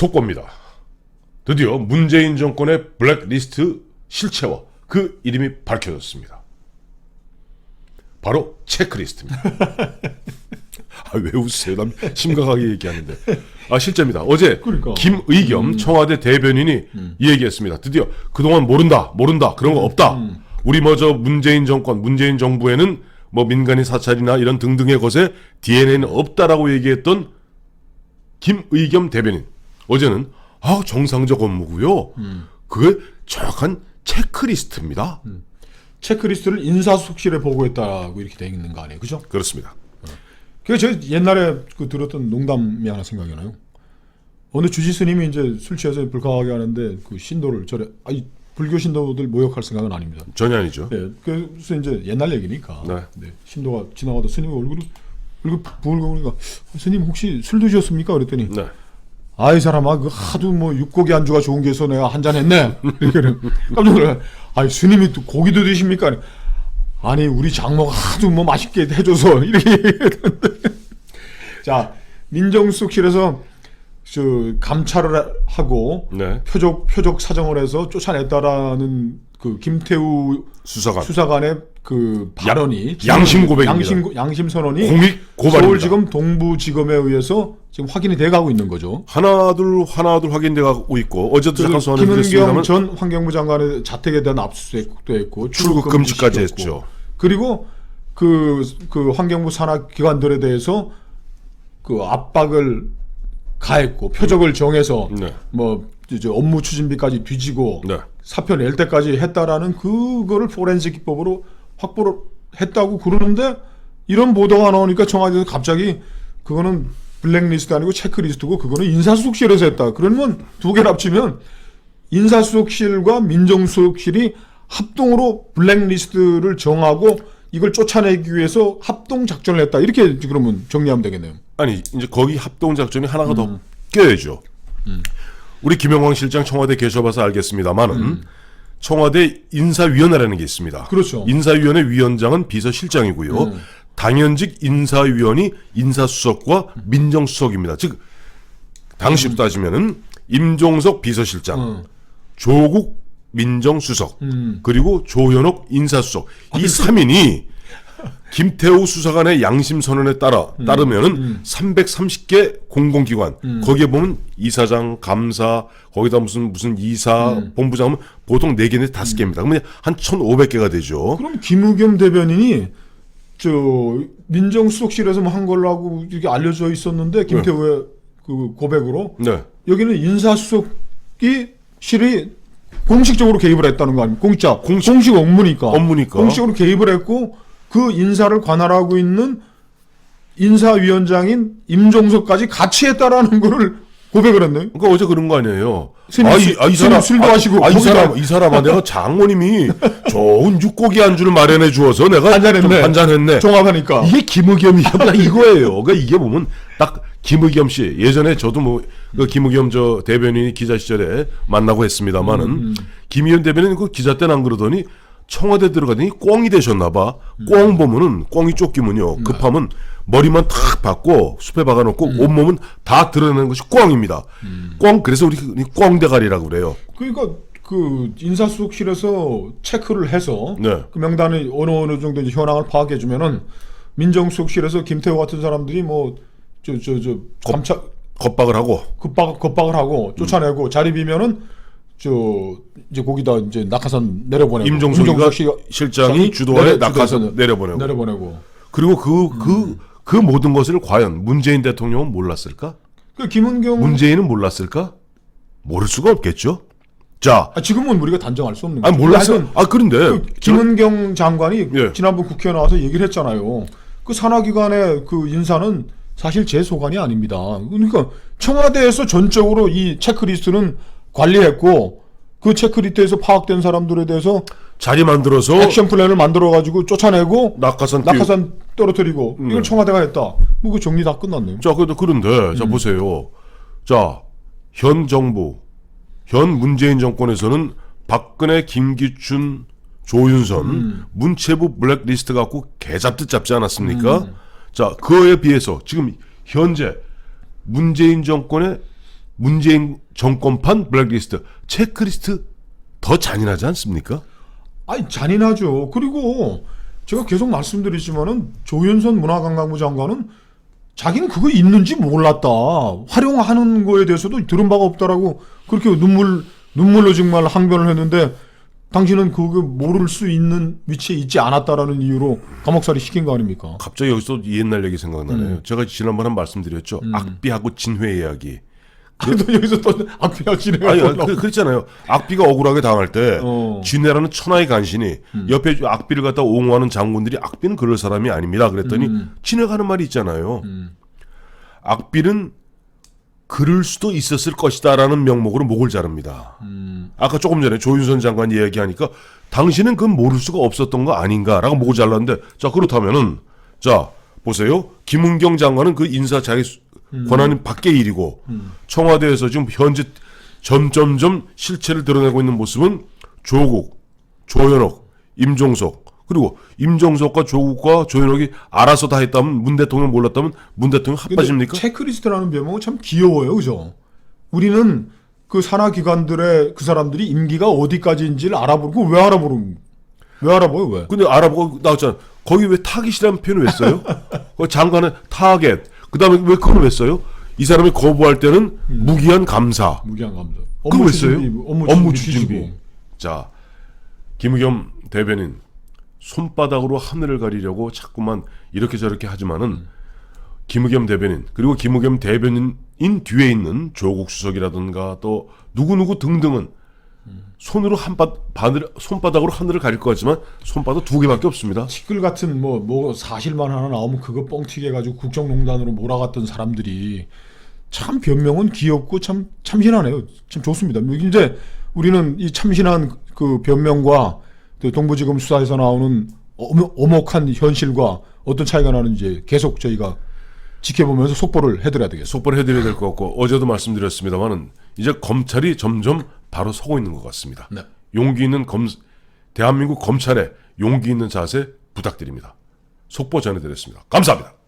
속보입니다. 드디어 문재인 정권의 블랙리스트 실체와 그 이름이 밝혀졌습니다. 바로 체크리스트입니다. 아, 왜 웃으세요? 난 심각하게 얘기하는데. 아, 실제입니다. 어제 그러니까. 김의겸 청와대 대변인이 이 얘기했습니다. 드디어 그동안 모른다, 모른다, 그런 거 없다. 우리 먼저 문재인 정권, 문재인 정부에는 뭐 민간인 사찰이나 이런 등등의 것에 DNA는 없다라고 얘기했던 김의겸 대변인. 어제는 아, 정상적 업무고요. 그게 정확한 체크리스트입니다. 체크리스트를 인사수석실에 보고했다고 이렇게 돼 있는 거 아니에요, 그죠? 그렇습니다. 그저 옛날에 그 들었던 농담이 하나 생각이 나요. 어느 주지 스님이 이제 술 취해서 불쾌하게 하는데 그 신도를 저래 아이 불교 신도들 모욕할 생각은 아닙니다. 전혀 아니죠. 예, 그래서 이제 옛날 얘기니까. 네. 신도가 지나가다 스님 얼굴이 얼굴 부을고 보니까 스님 혹시 술 드셨습니까? 그랬더니 네. 아이 사람아 그 하도 뭐 육고기 안주가 좋은 게 있어 내가 한 잔 했네. 이렇게 깜짝 놀라. 아니 스님이 또 고기도 드십니까? 아니 우리 장모가 하도 뭐 맛있게 해줘서 이렇게. 자 민정수석실에서 저 감찰을 하고 네. 표적 표적 사정을 해서 쫓아냈다라는 그 김태우 수사관. 수사관의 그 발언이 양심 고백입니다. 양심 양심 선언이 공익 고발입니다. 서울지검 동부지검에 의해서 지금 확인이 돼가고 있는 거죠. 하나둘 하나둘 확인돼 가고 있고 어제도 잠깐 소환해 김은경 전 환경부 장관의 자택에 대한 압수수색도 했고 출국 금지까지. 했죠. 그리고 그, 그 환경부 산하 기관들에 대해서 그 압박을 가했고 표적을 정해서 네. 뭐 이제 업무 추진비까지 뒤지고 네. 사표 낼 때까지 했다라는 그거를 포렌식 기법으로 확보를 했다고 그러는데 이런 보도가 나오니까 청와대에서 갑자기 그거는 블랙리스트 아니고 체크리스트고 그거는 인사수석실에서 했다. 그러면 두 개를 합치면 인사수석실과 민정수석실이 합동으로 블랙리스트를 정하고 이걸 쫓아내기 위해서 합동 작전을 했다. 이렇게 그러면 정리하면 되겠네요. 아니 이제 거기 합동 작전이 하나가 더 껴야죠. 우리 김영광 실장 청와대 계셔봐서 알겠습니다만은 청와대 인사위원회라는 게 있습니다. 그렇죠. 인사위원회 위원장은 비서실장이고요. 당연직 인사위원이 인사수석과 민정수석입니다. 즉 당시로 따지면은 임종석 비서실장, 음. 조국 민정수석, 음. 그리고 조현옥 인사수석 이 3인이 김태우 수사관의 양심 선언에 따라 음. 따르면은 330개 공공기관 거기에 보면 이사장, 감사, 거기다 무슨 무슨 이사, 음. 본부장은 보통 4개 내지 5개입니다. 그러면 한 1,500개가 되죠. 그럼 김의겸 대변인이 저 민정수석실에서 뭐 한 걸라고 이렇게 알려져 있었는데 김태우의 그 고백으로 네. 여기는 인사수석이 실이 공식적으로 개입을 했다는 거 아닙니까? 공짜 공식- 공식 업무니까 업무니까. 공식으로 개입을 했고 그 인사를 관할하고 있는 인사위원장인 임종석까지 같이 했다라는 거를 고백을 했네요. 그러니까 어제 그런 거 아니에요. 스님, 술- 스님 술도 아, 하시고 아, 이 거기다- 사람 이 사람아 내가 장모님이 좋은 육고기 안주를 마련해 주어서 내가 한잔했네. 좀 한잔했네. 종합하니까 이게 김의겸이야 이거예요. 그러니까 이게 보면 딱 김의겸 씨 예전에 저도 뭐 그 김의겸 저 대변인이 기자 시절에 만나고 했습니다만은 음, 김의겸 대변인 그 기자 때는 안 그러더니 청와대 들어가더니 꽁이 되셨나 봐. 꽁 보면은 꽁이 쫓기면요 급하면 머리만 탁 박고 숲에 박아놓고 온몸은 다 드러내는 것이 꽁입니다. 꽁 그래서 우리 꽁 대가리라고 그래요. 그러니까 그 인사수석실에서 체크를 해서 네. 그 명단이 어느 어느 정도 이제 현황을 파악해 주면은 민정수석실에서 김태호 같은 사람들이 뭐 저 저 저 감찰 겁박을 하고 급박 급박을 하고 쫓아내고 자리 비면은 저 이제 거기다 이제 낙하산 내려보내고 임종석 실장이 장이 주도하에 낙하산 내려보내고. 내려보내고 그리고 그그그 모든 것을 과연 문재인 대통령은 몰랐을까? 그 김은경 문재인은 몰랐을까? 모를 수가 없겠죠. 자, 아, 지금은 우리가 단정할 수 없는 아 거죠. 몰랐어. 하여튼 아 그런데 그 김은경 장관이 예. 지난번 국회에 나와서 얘기를 했잖아요. 그 산하기관의 그 인사는 사실 제 소관이 아닙니다. 그러니까 청와대에서 전적으로 이 체크리스트는 관리했고 그 체크리스트에서 파악된 사람들에 대해서 자리 만들어서 액션 플랜을 만들어 가지고 쫓아내고 낙하산 띄우- 낙하산 떨어뜨리고 네. 이걸 청와대가 했다. 뭐그 정리 다 끝났네요. 자, 그래도 그런데 음. 자 보세요. 자, 현 정부, 현 문재인 정권에서는 박근혜, 김기춘, 조윤선, 음. 문체부 블랙리스트 갖고 개잡듯 잡지 않았습니까? 음. 자, 그거에 비해서 지금 현재 문재인 정권의 문재인 정권판 블랙리스트 체크리스트 더 잔인하지 않습니까? 아니 잔인하죠. 그리고 제가 계속 말씀드리지만은 조윤선 문화관광부 장관은 자기는 그거 있는지 몰랐다. 활용하는 거에 대해서도 들은 바가 없다라고 그렇게 눈물 눈물로 정말 항변을 했는데 당신은 그거 모를 수 있는 위치에 있지 않았다라는 이유로 감옥살이 시킨 거 아닙니까? 갑자기 여기서 이 옛날 얘기 생각나네요. 음. 제가 지난번에 말씀드렸죠. 악비하고 진회 이야기. 아니 또 여기서 또 악비가 진행을 아니, 하고 그, 그랬잖아요. 악비가 억울하게 당할 때 어. 진회라는 천하의 간신이 옆에 악비를 갖다 옹호하는 장군들이 악비는 그럴 사람이 아닙니다. 그랬더니 진회가 하는 말이 있잖아요. 악비는 그럴 수도 있었을 것이다라는 명목으로 목을 자릅니다. 아까 조금 전에 조윤선 장관 이야기하니까 당신은 그건 모를 수가 없었던 거 아닌가라고 목을 잘랐는데 자 그렇다면은 자 보세요 김은경 장관은 그 인사 자기 수- 권한이 밖의 일이고 청와대에서 지금 현재 점점점 실체를 드러내고 있는 모습은 조국, 조현옥, 임종석 그리고 임종석과 조국과 조현옥이 알아서 다 했다면 문 대통령 몰랐다면 문 대통령 핫바지입니까? 체크리스트라는 명목은 참 귀여워요, 그죠? 우리는 그 산하 기관들의 그 사람들이 임기가 어디까지인지를 알아보고 왜 알아보는 왜 알아봐요 왜? 근데 알아보고 나왔잖아. 거기 왜 타깃이라는 표현을 왜 써요? 그 장관은 타겟. 그 다음에 왜 그걸 왜 써요? 이 사람이 거부할 때는 무기한 감사. 무기한 감사. 그거 왜 써요? 업무, 업무 추진비. 자, 김의겸 대변인 손바닥으로 하늘을 가리려고 자꾸만 이렇게 저렇게 하지만은 김의겸 대변인 그리고 김의겸 대변인 뒤에 있는 조국 수석이라든가 또 누구 누구 등등은 손으로 한 바 바늘 손바닥으로 하늘을 가릴 것 같지만 손바닥 두 개밖에 없습니다. 티끌 같은 뭐 뭐 사실만 하나 나오면 그거 뻥튀기 해가지고 국정농단으로 몰아갔던 사람들이 참 변명은 귀엽고 참 참신하네요. 참 좋습니다. 이제 우리는 이 참신한 그 변명과 또 동부지검 수사에서 나오는 어목한 현실과 어떤 차이가 나는지 계속 저희가 지켜보면서 속보를 해드려야 되겠습니다. 속보를 해드려야 될 것 같고 어제도 말씀드렸습니다만은 이제 검찰이 점점 바로 서고 있는 것 같습니다. 네. 용기 있는 검 대한민국 검찰의 용기 있는 자세 부탁드립니다. 속보 전해드렸습니다. 감사합니다.